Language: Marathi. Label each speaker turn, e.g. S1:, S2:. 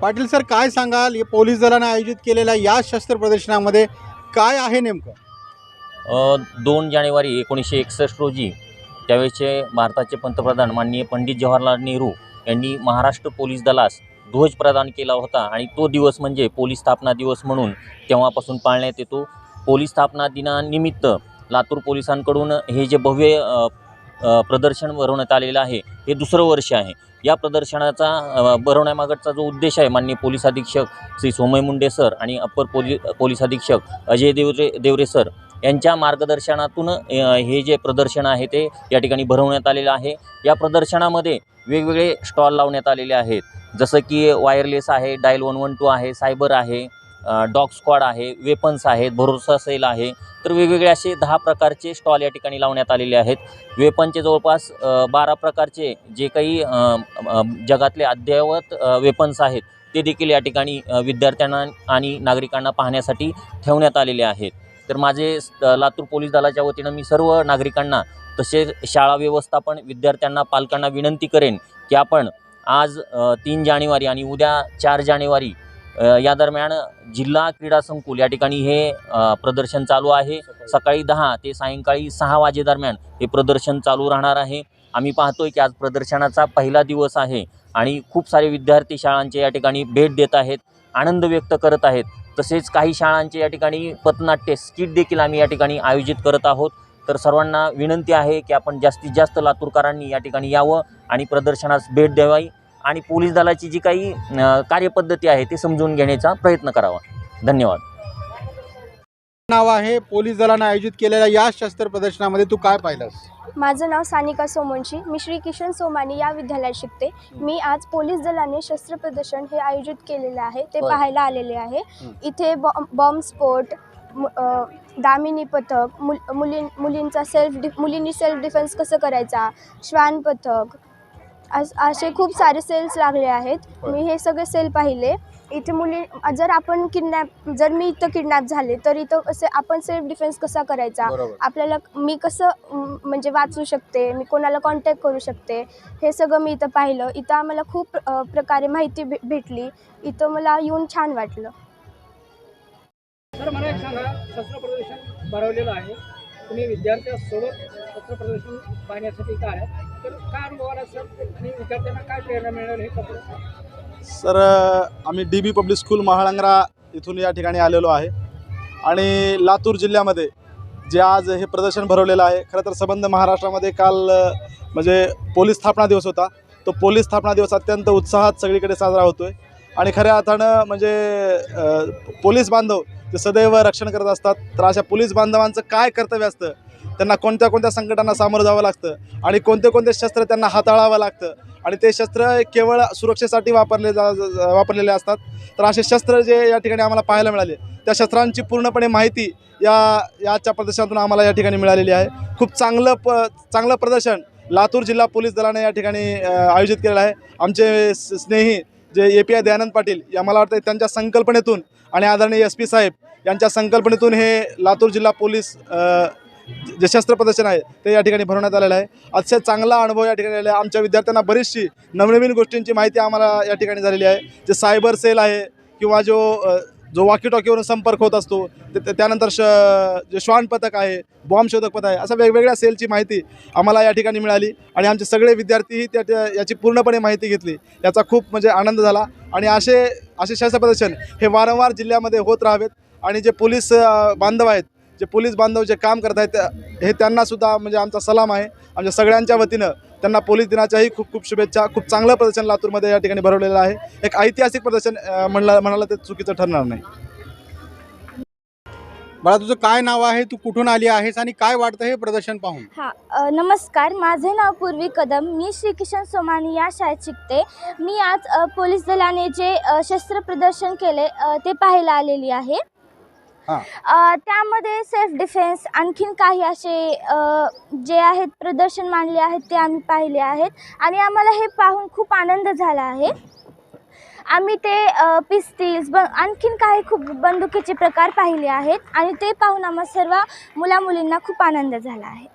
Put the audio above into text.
S1: पाटील सर काय सांगाल? या पोलीस दलाने आयोजित केलेल्या या शस्त्र प्रदर्शनामध्ये काय आहे नेमकं?
S2: दोन जानेवारी एकोणीसशे एकसष्ट रोजी त्यावेळेचे भारताचे पंतप्रधान माननीय पंडित जवाहरलाल नेहरू यांनी महाराष्ट्र पोलीस दलास ध्वज प्रदान केला होता आणि तो दिवस म्हणजे पोलीस स्थापना दिवस म्हणून तेव्हापासून पाळण्यात येतो. पोलीस स्थापना दिनानिमित्त लातूर पोलिसांकडून हे जे भव्य प्रदर्शन भरवण्यात आलेलं आहे हे दुसरं वर्ष आहे. या प्रदर्शनाचा अ, भरवण्यामागचा जो उद्देश आहे माननीय पोलीस अधीक्षक श्री सोमय मुंडे सर आणि अप्पर पोली पोलीस अधीक्षक अजय देवरे देवरे सर यांच्या मार्गदर्शनातून हे जे प्रदर्शन आहे ते या ठिकाणी भरवण्यात आलेलं आहे. या प्रदर्शनामध्ये वेगवेगळे स्टॉल लावण्यात आलेले आहेत. जसं की वायरलेस आहे डायल वन वन टू आहे सायबर आहे डॉग स्क्वॉड आहे वेपन्स आहेत भरोसा सेल आहे तर वेगवेगळे असे दहा प्रकारचे स्टॉल या ठिकाणी लावण्यात आलेले आहेत. वेपनचे जवळपास बारा प्रकारचे जे काही जगातले अद्ययावत वेपन्स आहेत ते देखील या ठिकाणी विद्यार्थ्यांना आणि नागरिकांना पाहण्यासाठी ठेवण्यात आलेले आहेत. तर माझे लातूर पोलीस दलाच्या वतीनं मी सर्व नागरिकांना तसेच शाळा व्यवस्थापन विद्यार्थ्यांना पालकांना विनंती करेन की आपण आज तीन जानेवारी आणि उद्या चार जानेवारी या दरम्यान जिल्हा क्रीडा संकुल या ठिकाणी हे प्रदर्शन चालू आहे. सकाळी दहा ते सायंकाळी सहा वाजेदरम्यान हे प्रदर्शन चालू राहणार आहे. आम्ही पाहतोय की आज प्रदर्शनाचा पहिला दिवस आहे आणि खूप सारे विद्यार्थी शाळांचे या ठिकाणी भेट देत आहेत आनंद व्यक्त करत आहेत. तसेच काही शाळांचे या ठिकाणी पथनाट्य स्किट देखील आम्ही या ठिकाणी आयोजित करत आहोत. तर सर्वांना विनंती आहे की आपण जास्तीत जास्त लातूरकरांनी या ठिकाणी यावं आणि प्रदर्शनास भेट द्यावी. आणि पोलीस दलाची जी काही कार्यपद्धती आहे ते समजून घेण्याचा प्रयत्न करावा. धन्यवाद.
S1: नाव आहे पोलीस दलाने आयोजित केलेल्या या शस्त्र प्रदर्शनामध्ये तू काय पाहिलंस?
S3: माझं नाव सानिका सोमवंशी मी श्री किशन सोमानी या विद्यालयात शिकते. मी आज पोलीस दलाने शस्त्र प्रदर्शन हे आयोजित केलेले आहे. ते
S1: होय.
S3: पाहायला आलेले आहे.
S1: हं.
S3: इथे बॉम्ब स्फोट दामिनी पथक मुल मुलीं मुलींचा सेल्फ डि मुलींनी सेल्फ डिफेन्स कसं करायचा? श्वान पथक अस असे खूप सारे सेल्स लागले आहेत. मी हे सगळे सेल पाहिले. इथे मुली जर आपण किडनॅप जर मी इथं किडनॅप झाले तर इथं असे आपण सेल्फ डिफेन्स कसा करायचा? आपल्याला मी कसं म्हणजे वाचू शकते? मी कोणाला कॉन्टॅक्ट करू शकते? हे सगळं मी इथं पाहिलं. इथं आम्हाला खूप प्रकारे माहिती भे भेटली. इथं मला येऊन छान वाटलं.
S4: सर मला एक सांगा. शस्त्र प्रदर्शन भरवलेलं आहे. तुम्ही विद्यार्थ्यांसोबत शस्त्र प्रदर्शन पाहण्यासाठी आहे तर काय सर? आणि विद्यार्थ्यांना काय प्रेरणा हे कपडे
S5: सर आम्ही D B public school Mahalangra इथून या ठिकाणी आलेलो आहे. आणि लातूर जिल्ह्यामध्ये जे आज हे प्रदर्शन भरवलेलं आहे खरं तर संबंध महाराष्ट्रामध्ये काल म्हणजे पोलीस स्थापना दिवस होता. तो पोलीस स्थापना दिवस अत्यंत उत्साहात सगळीकडे साजरा होतो आहे आणि खऱ्या अर्थानं म्हणजे पोलीस बांधव ते सदैव रक्षण करत असतात तर अशा पोलीस बांधवांचं काय कर्तव्य असतं? त्यांना कोणत्या कोणत्या संकटांना सामोरं जावं लागतं? आणि कोणते कोणते शस्त्र त्यांना हाताळावं लागतं? आणि ते शस्त्र केवळ सुरक्षेसाठी वापरले जा वापरलेले असतात. तर असे शस्त्र जे या ठिकाणी आम्हाला पाहायला मिळाले त्या शस्त्रांची पूर्णपणे माहिती या याच्या प्रदर्शनातून आम्हाला या ठिकाणी मिळालेली आहे. खूप चांगलं प चांगलं प्रदर्शन लातूर जिल्हा पोलीस दलाने या ठिकाणी आयोजित केलेलं आहे. आमचे स- स्नेही जे A P I Dayanand Patil या मला वाटतं त्यांच्या संकल्पनेतून आणि आदरणीय एस पी साहेब यांच्या संकल्पनेतून हे लातूर जिल्हा पोलीस जे शस्त्र प्रदर्शन आहे ते या ठिकाणी भरवण्यात आलेलं आहे. अतिशय चांगला अनुभव या ठिकाणी आलेला आहे. आमच्या विद्यार्थ्यांना बरीचशी नवनवीन गोष्टींची माहिती आम्हाला या ठिकाणी झालेली आहे. जे सायबर सेल आहे किंवा जो जो वाकीटॉकीवरून संपर्क होत असतो ते- त्यानंतर श जे श्वान पथक आहे बॉम्ब शोधक पथक आहे अशा वेगवेगळ्या सेलची माहिती आम्हाला या ठिकाणी मिळाली आणि आमचे सगळे विद्यार्थीही त्या याची पूर्णपणे माहिती घेतली. याचा खूप म्हणजे आनंद झाला आणि असे असे शस्त्रप्रदर्शन हे वारंवार जिल्ह्यामध्ये होत राहावेत आणि जे पोलीस बांधव आहेत जे पोलीस बांधव जे काम करत आहेत हे त्यांनासुद्धा म्हणजे आमचा सलाम आहे. आमच्या सगळ्यांच्या वतीनं त्यांना पोलीस दिनाच्याही खूप खूप शुभेच्छा खूप चांगलं प्रदर्शन लातूरमध्ये या ठिकाणी भरवलेलं आहे. एक ऐतिहासिक प्रदर्शन म्हणलं म्हणाला ते चुकीचं ठरणार नाही.
S1: बाळा तुझं काय नाव आहे? तू कुठून आली आहेस आणि काय वाटतं हे प्रदर्शन पाहून?
S3: हां अ, नमस्कार. माझे नाव पूर्वी कदम. मी श्री किशन सोमानी या शाळेत शिकते. मी आज अ, पोलीस दलाने जे अ, शस्त्र प्रदर्शन केले अ, ते पाहायला आलेली आहे. अ, त्यामध्ये सेल्फ डिफेन्स आणखीन काही असे अ, जे आहेत प्रदर्शन मांडले आहेत ते आम्ही पाहिले आहेत. आणि आम्हाला हे पाहून खूप आनंद झाला आहे. आम्ही ते पिस्तील्स ब आणखीन काही खूप बंदुकीचे प्रकार पाहिले आहेत. आणि ते पाहून आम्हा सर्व मुलामुलींना खूप आनंद झाला आहे.